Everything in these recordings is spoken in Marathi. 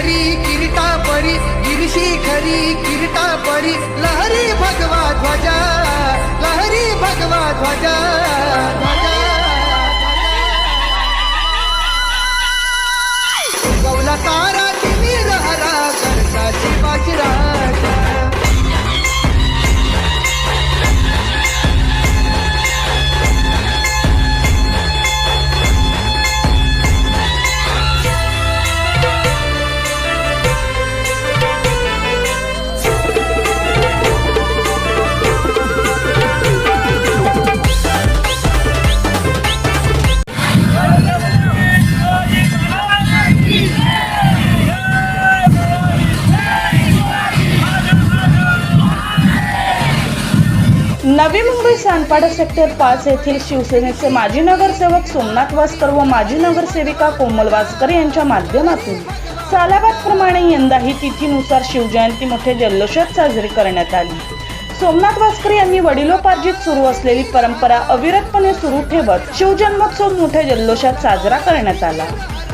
खरी किरीटा परी गिरशी खरी किरीटा परी लहरी भगवा ध्वजा लहरी भगवा ध्वजा. नवी मुंबई सांडपाडा सेक्टर पाच येथील शिवसेनेचे माजी नगरसेवक सोमनाथ वासकर व माजी नगरसेविका कोमल वासकर यांच्या माध्यमातून सालाबादप्रमाणे यंदाही तिथीनुसार शिवजयंती मोठ्या जल्लोषात साजरी करण्यात आली. सोमनाथ वासकर यांनी वडिलोपार्जित सुरू असलेली परंपरा अविरतपणे सुरू ठेवत शिवजन्मोत्सव मोठ्या जल्लोषात साजरा करण्यात आला.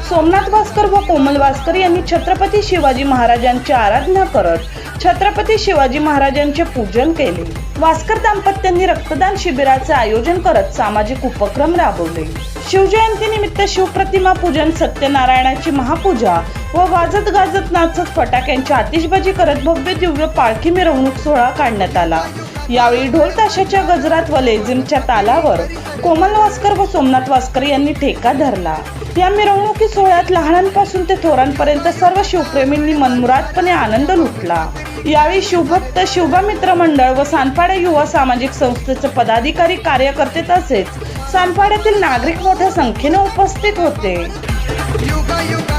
सोमनाथ भास्कर व कोमल भास्कर यांनी छत्रपती शिवाजी महाराजांची आराधना करत छत्रपती शिवाजी महाराजांचे पूजन केले. भास्कर दाम्पत्यांनी रक्तदान शिबिराचे आयोजन करत सामाजिक उपक्रम राबवले. शिवजयंती निमित्त शिवप्रतिमा पूजन सत्यनारायणाची महापूजा व वाजत गाजत नाचत फटाक्यांची आतिषबाजी करत भव्य दिव्य पालखी मिरवणूक सोहळा काढण्यात आला. यावेळी ढोल ताशाच्या गजरात व लेझिमच्या तालावर कोमल वास्कर व सोमनाथ वास्कर यांनी ठेका धरला. या मिरवणुकी सोहळ्यात लहानांपासून ते थोरांपर्यंत सर्व शिवप्रेमींनी मनमुरादपणे आनंद लुटला. यावेळी शिवभक्त शिवबा मित्र मंडळ व सानपाडा युवा सामाजिक संस्थेचे पदाधिकारी कार्यकर्ते तसेच सानपाड्यातील नागरिक मोठ्या संख्येने उपस्थित होते. युगा युगा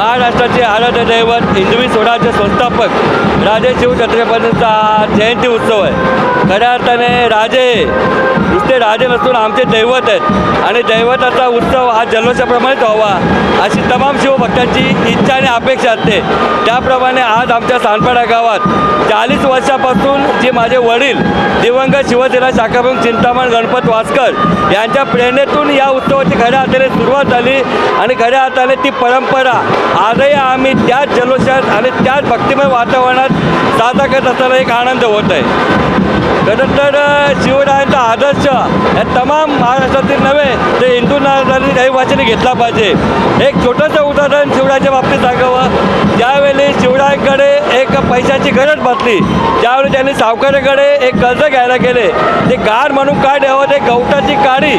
महाराष्ट्राचे आराध्य दैवत हिंदवी स्वराज्य संस्थापक राजे शिव छत्रपतींचा जयंती उत्सव आहे. खऱ्या अर्थाने राजे नुसते राजे नसून आमचे दैवत आहेत. आणि दैवताचा उत्सव हा जल्लोषाप्रमाणेच व्हावा अशी तमाम शिवभक्तांची इच्छा आणि अपेक्षा असते. त्याप्रमाणे आज आमच्या सानपाडा गावात चाळीस वर्षापासून जे माझे वडील दिवंगत शिवसेना शाखाप्रमुख चिंतामण गणपत वासकर यांच्या प्रेरणेतून या उत्सवाची खऱ्या अर्थाने सुरुवात झाली आणि खऱ्या अर्थाने ती परंपरा आजही आम्ही त्याच जल्लोषात आणि त्याच भक्तिमय वातावरणात साजरा करत असताना एक आनंद होत आहे. खरं तर शिवरायांचा आदर्श या तमाम महाराष्ट्रातील नव्हे ते हिंदू नागरिक रहिवाशांनी घेतला पाहिजे. एक छोटंसं उदाहरण शिवरायाच्या बाबतीत सांगावं. ज्यावेळी शिवरायांकडे पैशाची गरज बसली ज्यावेळी त्यांनी सावकाराकडे एक कर्ज घ्यायला गेले ते गार म्हणून काय ठेवा ते गवताची काडी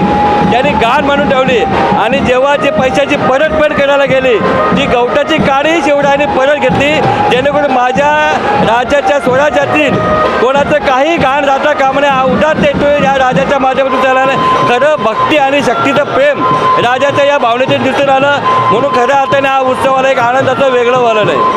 त्यांनी गार म्हणून ठेवली. आणि जेव्हा ते पैशाची परतफेड करायला गेली ती गवताची काडी शिवरायांनी परत घेतली. जेणेकरून माझ्या राज्याच्या स्वराज्यातील कोणाचं काही गाण जाता कामणे हा उदार देतो या राजाच्या माध्यमातून त्याला खरं भक्ती आणि शक्तीचं प्रेम राजाच्या या भावनेतून दिसून आलं. म्हणून खऱ्या अर्थाने हा उत्सवाला एक आनंदाचं वेगळं वळण आहे.